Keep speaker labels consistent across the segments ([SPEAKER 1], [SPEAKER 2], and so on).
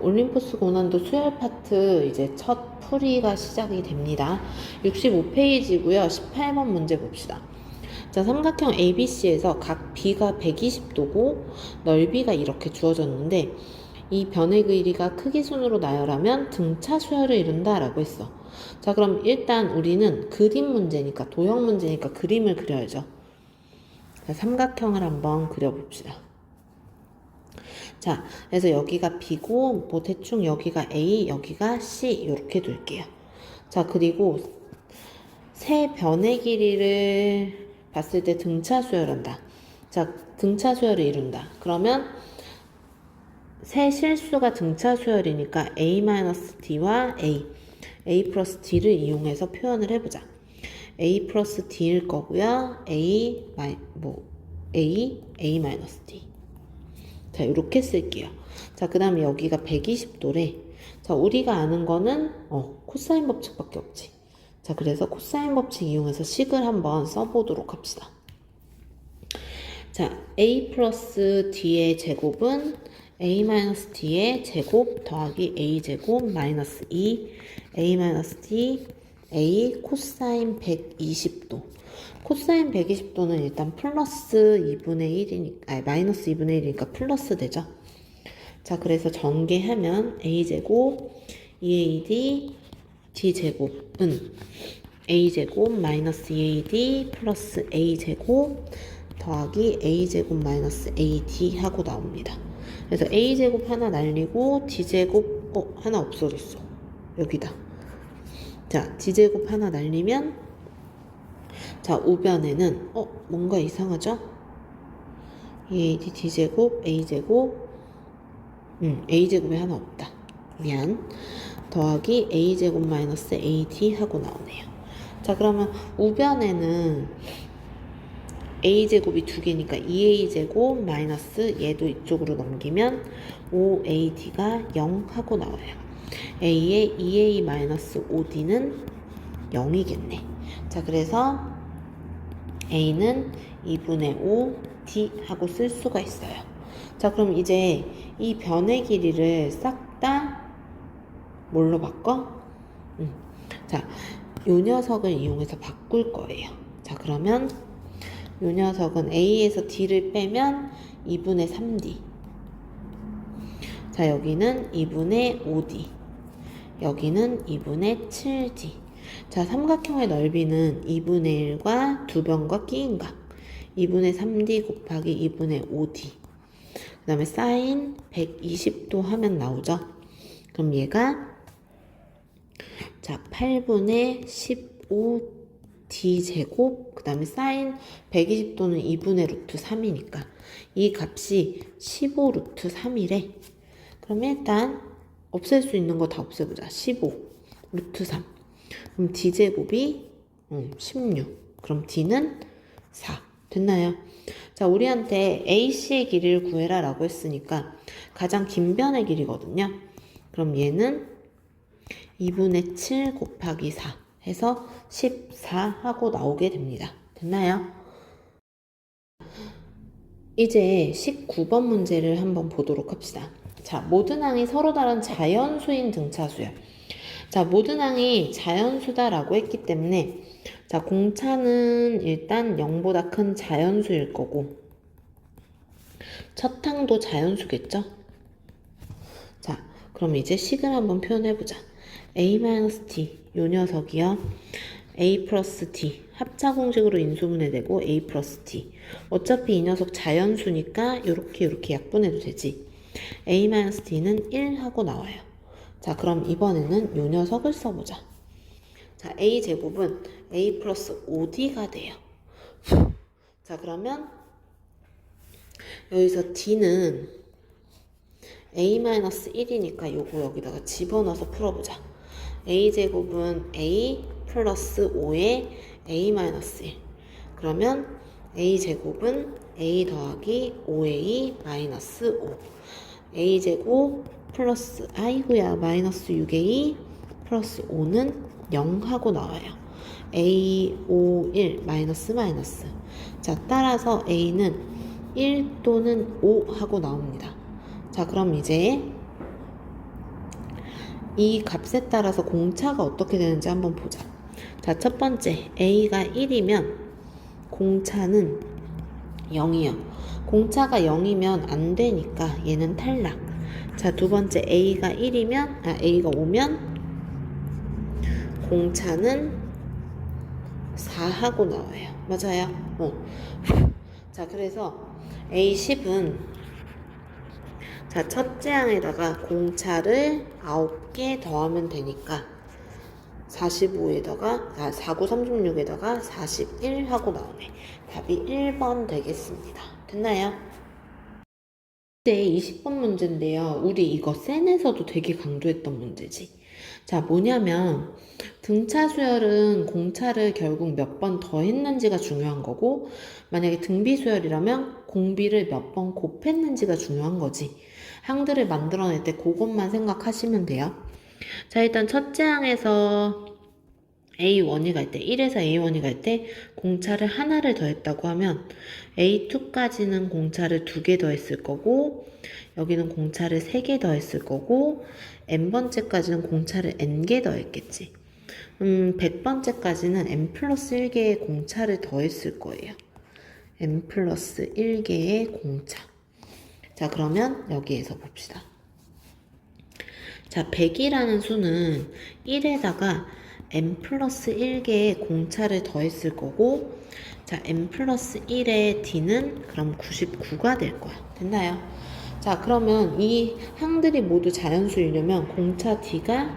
[SPEAKER 1] 올림포스 고난도 수열 파트 이제 첫 풀이가 시작이 됩니다. 65페이지고요. 18번 문제 봅시다. 자, 삼각형 ABC에서 각 B가 120도고 넓이가 이렇게 주어졌는데 이 변의 길이가 크기 순으로 나열하면 등차 수열을 이룬다라고 했어. 자, 그럼 일단 우리는 그림 문제니까 도형 문제니까 그림을 그려야죠. 자, 삼각형을 한번 그려봅시다. 자, 그래서 여기가 B고 뭐 대충 여기가 A, 여기가 C 이렇게 둘게요. 자, 그리고 세 변의 길이를 봤을 때 등차 수열한다. 자, 등차 수열을 이룬다. 그러면 세 실수가 등차 수열이니까 A-D와 A, A 플러스 D를 이용해서 표현을 해보자. A 플러스 D일 거고요. A, 마이, 뭐, A, A 마이너스 D. 자, 이렇게 쓸게요. 자, 그 다음에 여기가 120도래. 자, 우리가 아는 거는, 어, 코사인 법칙밖에 없지. 자, 그래서 코사인 법칙 이용해서 식을 한번 써보도록 합시다. 자, a 플러스 d의 제곱은 a 마이너스 d의 제곱 더하기 a 제곱 마이너스 2 a 마이너스 d a 코사인 120도. 코사인 120도는 일단 플러스 2분의 1이니까, 아니, 마이너스 2분의 1이니까 플러스 되죠. 자, 그래서 전개하면 a 제곱 2ad d 제곱은 a 제곱 마이너스 2ad 플러스 a 제곱 더하기 a 제곱 마이너스 ad 하고 나옵니다. 그래서 a 제곱 하나 날리고 d 제곱 어 하나 없어졌어 여기다. 자 d 제곱 하나 날리면 자 우변에는 어 뭔가 이상하죠? 2ad d 제곱 a 제곱 음 a 제곱이 하나 없다. 미안. 더하기 a제곱 마이너스 ad 하고 나오네요. 자 그러면 우변에는 a제곱이 두 개니까 2a제곱 마이너스 얘도 이쪽으로 넘기면 5ad가 0 하고 나와요. a의 2a 마이너스 5d는 0이겠네. 자 그래서 a는 2분의 5 d 하고 쓸 수가 있어요. 자 그럼 이제 이 변의 길이를 싹 다 뭘로 바꿔? 음. 자, 요 녀석을 이용해서 바꿀 거예요. 자, 그러면 요 녀석은 A에서 D를 빼면 2분의 3D. 자, 여기는 2분의 5D. 여기는 2분의 7D. 자, 삼각형의 넓이는 2분의 1과 두 변과 끼인 각. 2분의 3D 곱하기 2분의 5D. 그 다음에 사인 120도 하면 나오죠. 그럼 얘가 자, 8분의 15d 제곱, 그 다음에 사인 120도는 2분의 루트 3이니까 이 값이 15 루트 3이래. 그럼 일단 없앨 수 있는 거 다 없애보자. 15 루트 3. 그럼 d 제곱이 음, 16. 그럼 d는 4. 됐나요? 자, 우리한테 AC의 길이를 구해라 라고 했으니까 가장 긴 변의 길이거든요. 그럼 얘는 2분의 7 곱하기 4 해서 14 하고 나오게 됩니다. 됐나요? 이제 19번 문제를 한번 보도록 합시다. 자, 모든 항이 서로 다른 자연수인 등차수요. 자, 모든 항이 자연수다라고 했기 때문에 자, 공차는 일단 0보다 큰 자연수일 거고 첫 항도 자연수겠죠? 자, 그럼 이제 식을 한번 표현해 보자. a-t 요 녀석이요. a 플러스 t 합차 공식으로 인수분해 되고 a 플러스 t 어차피 이 녀석 자연수니까 이렇게 이렇게 약분해도 되지. a-t는 1 하고 나와요. 자 그럼 이번에는 요 녀석을 써보자. 자 a 제곱은 a 플러스 5d가 돼요. 자 그러면 여기서 d는 a-1이니까 요거 여기다가 집어넣어서 풀어보자. a제곱은 a 플러스 5에 a-1 그러면 a제곱은 a 더하기 5a 마이너스 5 a제곱 플러스 아이고야 마이너스 6a 플러스 5는 0 하고 나와요 a 5 1 마이너스 마이너스 자 따라서 a는 1 또는 5 하고 나옵니다 자 그럼 이제 이 값에 따라서 공차가 어떻게 되는지 한번 보자. 자, 첫 번째, A가 1이면 공차는 0이요. 공차가 0이면 안 되니까 얘는 탈락. 자, 두 번째, A가 1이면, 아, A가 5면 공차는 4하고 나와요. 맞아요? 어. 자, 그래서 A10은 자, 첫째 항에다가 공차를 9개 더하면 되니까 45에다가 아, 49, 36에다가 41 하고 나오네. 답이 1번 되겠습니다. 됐나요? 네, 20번 문제인데요. 우리 이거 센에서도 되게 강조했던 문제지. 자, 뭐냐면 등차 수열은 공차를 결국 몇 번 더 했는지가 중요한 거고 만약에 등비 수열이라면 공비를 몇 번 곱했는지가 중요한 거지. 항들을 만들어낼 때 그것만 생각하시면 돼요. 자, 일단 첫째 항에서 A1이 갈 때, 1에서 A1이 갈 때 공차를 하나를 더했다고 하면 A2까지는 공차를 두 개 더했을 거고 여기는 공차를 세 개 더했을 거고 n번째까지는 공차를 n개 더했겠지. 음, 100번째까지는 n 플러스 1개의 공차를 더했을 거예요. n 플러스 1개의 공차. 자, 그러면 여기에서 봅시다. 자, 100이라는 수는 1에다가 n 플러스 1개의 공차를 더했을 거고, 자, n 플러스 1의 d는 그럼 99가 될 거야. 됐나요? 자, 그러면 이 항들이 모두 자연수이려면 공차 d가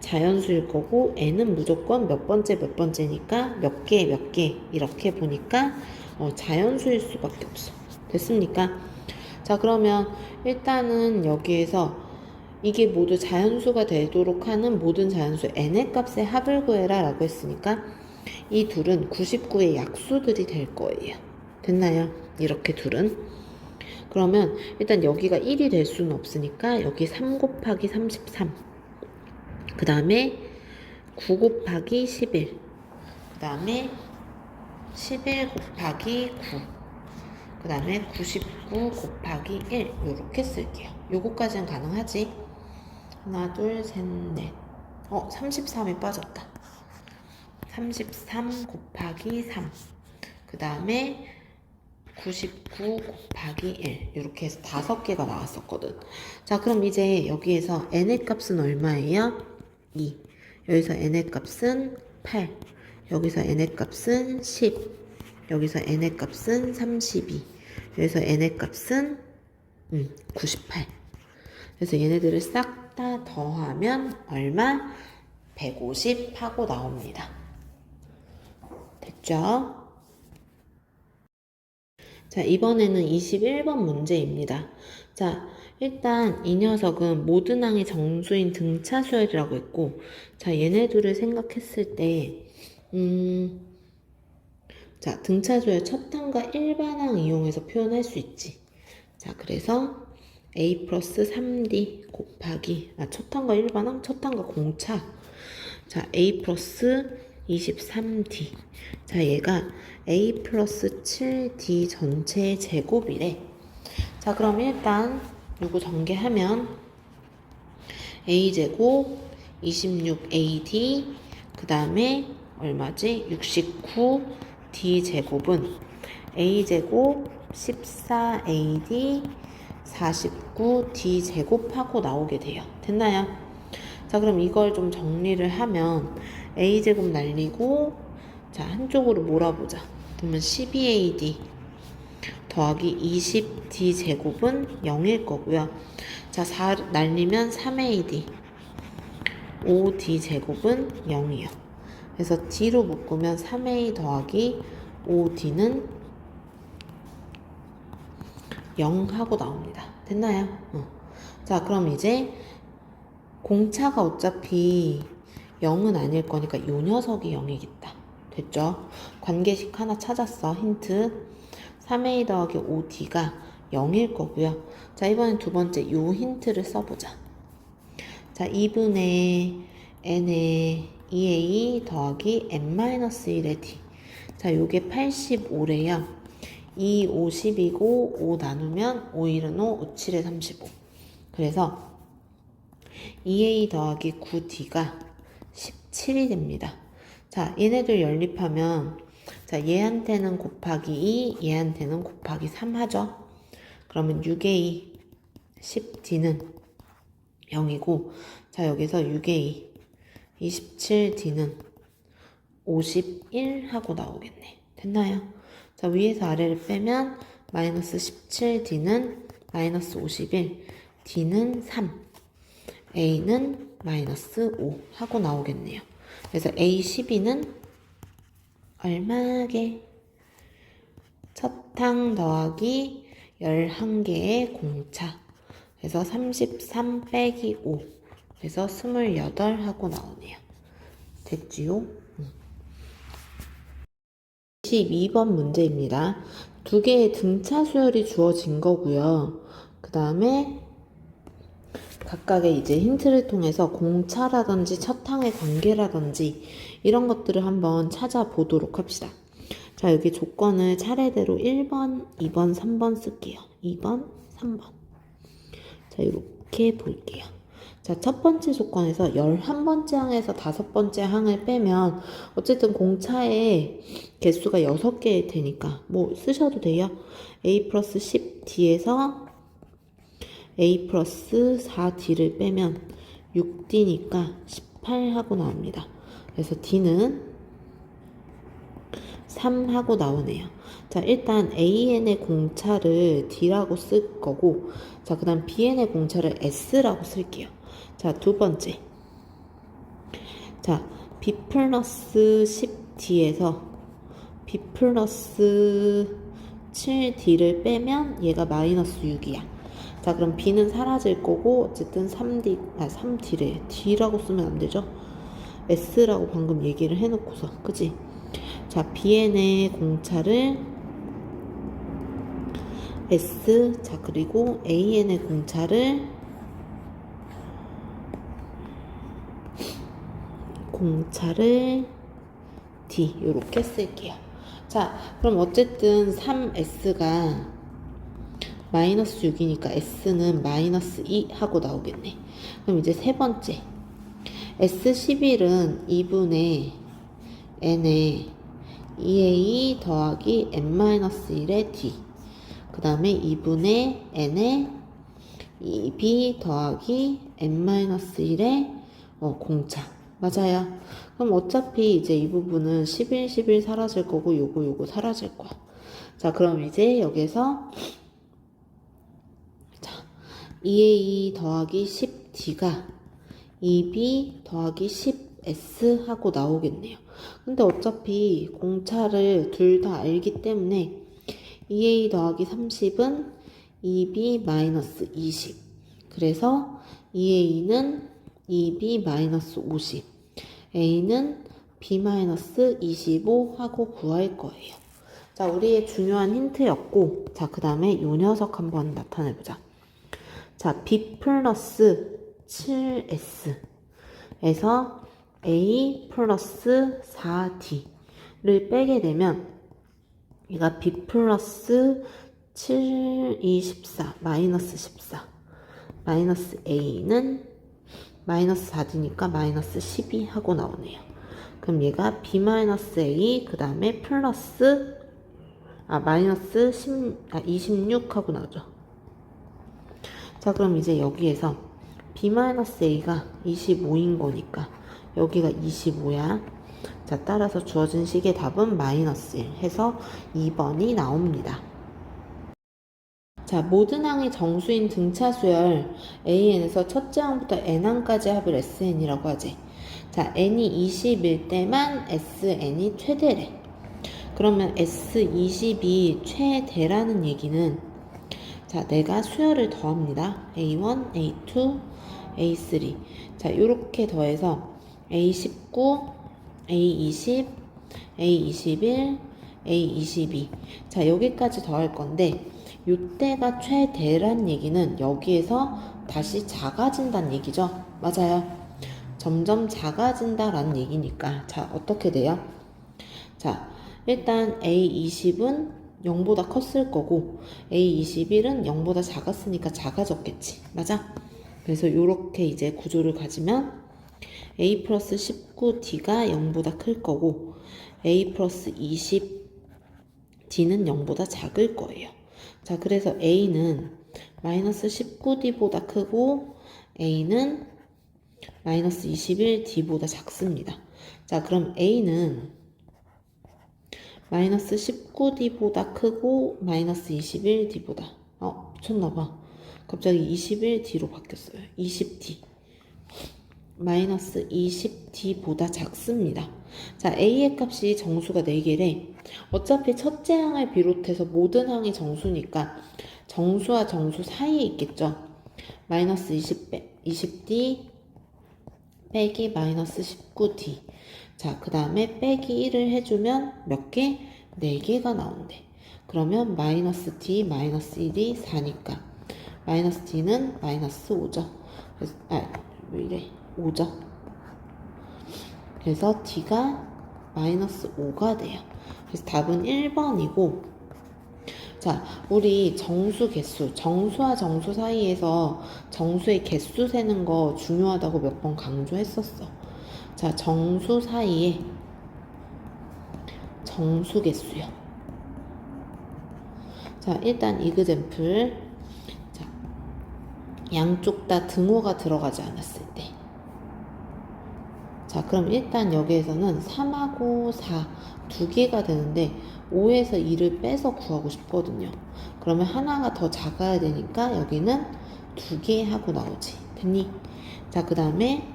[SPEAKER 1] 자연수일 거고, n은 무조건 몇 번째 몇 번째니까 몇 개 몇 개 이렇게 보니까 어, 자연수일 수밖에 없어. 됐습니까? 자, 그러면 일단은 여기에서 이게 모두 자연수가 되도록 하는 모든 자연수 n의 값의 합을 구해라 라고 했으니까 이 둘은 99의 약수들이 될 거예요. 됐나요? 이렇게 둘은. 그러면 일단 여기가 1이 될 수는 없으니까 여기 3 곱하기 33. 그 다음에 9 곱하기 11. 그 다음에 11 곱하기 9. 그 다음에 99 곱하기 1 이렇게 쓸게요. 요거까지는 가능하지. 하나, 둘, 셋, 넷. 어, 33이 빠졌다. 33 곱하기 3. 그 다음에 99 곱하기 1. 이렇게 해서 다섯 개가 나왔었거든. 자, 그럼 이제 여기에서 n의 값은 얼마예요? 2. 여기서 n의 값은 8. 여기서 n의 값은 10. 여기서 n의 값은 32. 여기서 n의 값은 음, 98. 그래서 얘네들을 싹 다 더하면 얼마? 150 하고 나옵니다. 됐죠? 자, 이번에는 21번 문제입니다. 자, 일단 이 녀석은 모든 항의 정수인 등차 수열이라고 했고, 자, 얘네들을 생각했을 때, 음, 자, 등차 수열 첫 항과 일반항 이용해서 표현할 수 있지. 자, 그래서 a 플러스 3d 곱하기, 아, 첫 항과 일반항, 첫 항과 공차. 자, a 플러스 23d. 자, 얘가 a 플러스 7d 전체의 제곱이래. 자, 그럼 일단 요거 전개하면 a 제곱 26ad 그 다음에 얼마지? 69d 제곱은 a 제곱 14ad 49d 제곱하고 나오게 돼요. 됐나요? 자, 그럼 이걸 좀 정리를 하면 a 제곱 날리고 자, 한쪽으로 몰아보자. 그러면 12ad 더하기 20d 제곱은 0일 거고요. 자, 4 날리면 3ad 5d 제곱은 0이요. 그래서 d로 묶으면 3a 더하기 5d는 0 하고 나옵니다. 됐나요? 어. 자, 그럼 이제 공차가 어차피 0은 아닐 거니까 이 녀석이 0이겠다. 됐죠? 관계식 하나 찾았어. 힌트. 3a 더하기 5d가 0일 거고요. 자, 이번엔 두 번째 이 힌트를 써보자. 자, 2분의 n의 2a 더하기 n-1의 d. 자, 요게 85래요. 2, 50이고 5 나누면 5, 1은 5, 5, 7에 35. 그래서 2a 더하기 9d가 17이 됩니다. 자, 얘네들 연립하면 자, 얘한테는 곱하기 2, 얘한테는 곱하기 3 하죠. 그러면 6a 10d는 0이고 자, 여기서 6a 27d는 51 하고 나오겠네. 됐나요? 자, 위에서 아래를 빼면 마이너스 17d는 마이너스 51, d는 3, a는 마이너스 5 하고 나오겠네요. 그래서 a12는 얼마게? 첫 탕 더하기 11개의 공차. 그래서 33 빼기 5. 그래서 28 하고 나오네요. 됐지요? 22번 문제입니다. 두 개의 등차 수열이 주어진 거고요. 그 다음에 각각의 이제 힌트를 통해서 공차라든지 첫항의 관계라든지 이런 것들을 한번 찾아보도록 합시다. 자, 여기 조건을 차례대로 1번, 2번, 3번 쓸게요. 2번, 3번. 자, 이렇게 볼게요. 자, 첫 번째 조건에서 11번째 항에서 다섯 번째 항을 빼면 어쨌든 공차의 개수가 6개일 테니까 뭐 쓰셔도 돼요. a 플러스 10d에서 a 플러스 4d를 빼면 6d니까 18하고 나옵니다. 그래서 d는 3하고 나오네요. 자, 일단 AN의 공차를 D라고 쓸 거고, 자, 그 다음 BN의 공차를 S라고 쓸게요. 자, 두 번째. 자, B 플러스 10D에서 B 플러스 7D를 빼면 얘가 마이너스 6이야. 자, 그럼 B는 사라질 거고, 어쨌든 3D, 아, 3D래. D라고 쓰면 안 되죠? S라고 방금 얘기를 해 놓고서, 그지? 자, BN의 공차를 S, 자, 그리고 AN의 공차를 공차를 D, 요렇게 쓸게요. 자, 그럼 어쨌든 3S가 마이너스 6이니까 S는 마이너스 2 하고 나오겠네. 그럼 이제 세 번째. S11은 2분의 N에 2A 더하기 N-1의 D. 그 다음에 2분의 N에 2B 더하기 N-1의 어, 공차. 맞아요. 그럼 어차피 이제 이 부분은 11, 11 사라질 거고 요거 요거 사라질 거야. 자, 그럼 이제 여기서 자, 2A 더하기 10D가 2B 더하기 10S 하고 나오겠네요. 근데 어차피 공차를 둘 다 알기 때문에 2A 더하기 30은 2B 마이너스 20. 그래서 2A는 2B 마이너스 50. A는 B 마이너스 25 하고 구할 거예요. 자, 우리의 중요한 힌트였고, 자, 그 다음에 요 녀석 한번 나타내보자. 자, B 플러스 7S에서 A 플러스 4D를 빼게 되면 얘가 B 플러스 7, 24 마이너스 14 마이너스 A는 마이너스 4D니까 마이너스 12 하고 나오네요. 그럼 얘가 B 마이너스 A 그 다음에 플러스 아 마이너스 10, 아, 26 하고 나오죠. 자 그럼 이제 여기에서 B-A가 25인 거니까 여기가 25야. 자 따라서 주어진 식의 답은 마이너스 1 해서 2번이 나옵니다. 자 모든 항의 정수인 등차 수열 AN에서 첫째 항부터 N항까지 합을 SN이라고 하지. 자 N이 20일 때만 SN이 최대래. 그러면 S20이 최대라는 얘기는 자, 내가 수열을 더합니다. A1, A2, A3. 자, 요렇게 더해서 A19, A20, A21, A22. 자, 여기까지 더할 건데, 요때가 최대란 얘기는 여기에서 다시 작아진다는 얘기죠. 맞아요. 점점 작아진다라는 얘기니까. 자, 어떻게 돼요? 자, 일단 A20은 0보다 컸을 거고 A21은 0보다 작았으니까 작아졌겠지. 맞아? 그래서 이렇게 이제 구조를 가지면 a 플러스 19d가 0보다 클 거고 a 플러스 20d는 0보다 작을 거예요. 자, 그래서 a는 마이너스 19d보다 크고 a는 마이너스 21d보다 작습니다. 자, 그럼 a는 마이너스 19d보다 크고 마이너스 21d보다. 어 미쳤나봐. 갑자기 21d로 바뀌었어요. 20d 마이너스 20d보다 작습니다 자 a의 값이 정수가 4개래 어차피 첫째 항을 비롯해서 모든 항이 정수니까 정수와 정수 사이에 있겠죠 마이너스 20, 20d 빼기 마이너스 19d 자, 그 다음에 빼기 1을 해주면 몇 개? 4개가 나온대. 그러면 마이너스 d 마이너스 1이 4니까 마이너스 d는 마이너스 5죠. 그래서, 아, 왜 이래? 5죠. 그래서 d가 마이너스 5가 돼요. 그래서 답은 1번이고 자, 우리 정수 개수, 정수와 정수 사이에서 정수의 개수 세는 거 중요하다고 몇 번 강조했었어. 자, 정수 사이에 정수 개수요. 자, 일단 이그젠플. 자, 양쪽 다 등호가 들어가지 않았을 때. 자, 그럼 일단 여기에서는 3하고 4 두 개가 되는데 5에서 2를 빼서 구하고 싶거든요. 그러면 하나가 더 작아야 되니까 여기는 두 개 하고 나오지. 됐니? 자, 그 다음에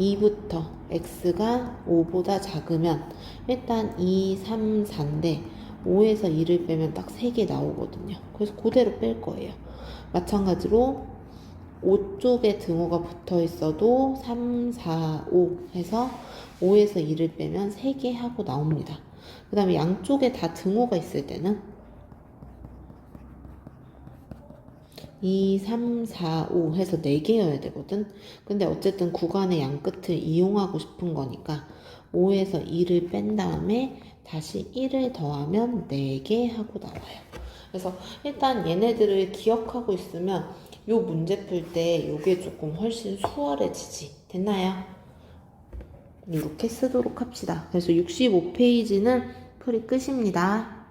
[SPEAKER 1] 2부터 x가 5보다 작으면 일단 2, 3, 4인데 5에서 2를 빼면 딱 3개 나오거든요. 그래서 그대로 뺄 거예요. 마찬가지로 5 쪽에 등호가 붙어 있어도 3, 4, 5 해서 5에서 2를 빼면 3개 하고 나옵니다. 그 다음에 양쪽에 다 등호가 있을 때는 2, 3, 4, 5 해서 4개여야 되거든. 근데 어쨌든 구간의 양 끝을 이용하고 싶은 거니까 5에서 2를 뺀 다음에 다시 1을 더하면 4개 하고 나와요. 그래서 일단 얘네들을 기억하고 있으면 요 문제 풀 때 요게 조금 훨씬 수월해지지. 됐나요? 이렇게 쓰도록 합시다. 그래서 65페이지는 풀이 끝입니다.